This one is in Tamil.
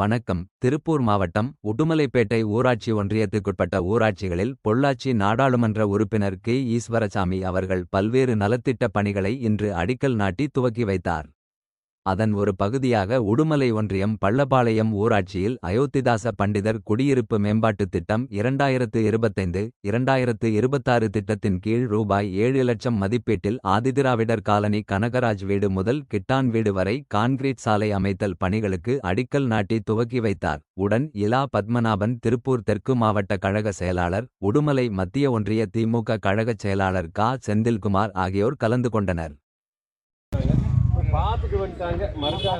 வணக்கம். திருப்பூர் மாவட்டம் உடுமலைப்பேட்டை ஊராட்சி ஒன்றியத்துக்குட்பட்ட ஊராட்சிகளில் பொள்ளாச்சி நாடாளுமன்ற உறுப்பினர் கே. ஈஸ்வரசாமி அவர்கள் பல்வேறு நலத்திட்ட பணிகளை இன்று அடிக்கல் நாட்டி துவக்கி வைத்தார். அதன் ஒரு பகுதியாக உடுமலை ஒன்றியம் பள்ளபாளையம் ஊராட்சியில் அயோத்திதாச பண்டிதர் குடியிருப்பு மேம்பாட்டுத் திட்டம் இரண்டாயிரத்து இருபத்தைந்து இரண்டாயிரத்து இருபத்தாறு திட்டத்தின் கீழ் ரூபாய் ஏழு லட்சம் மதிப்பீட்டில் ஆதிதிராவிடர் காலனி கனகராஜ் வீடு முதல் கிட்டான் வீடு வரை கான்கிரீட் சாலை அமைத்தல் பணிகளுக்கு அடிக்கல் நாட்டி துவக்கி வைத்தார். உடன் இலா பத்மநாபன் திருப்பூர் தெற்கு மாவட்ட கழக செயலாளர் உடுமலை மத்திய ஒன்றிய திமுக கழகச் செயலாளர் கா. செந்தில்குமார் ஆகியோர் கலந்து கொண்டனர். பார்த்துட்டு வந்துட்டாங்க மறுக்கா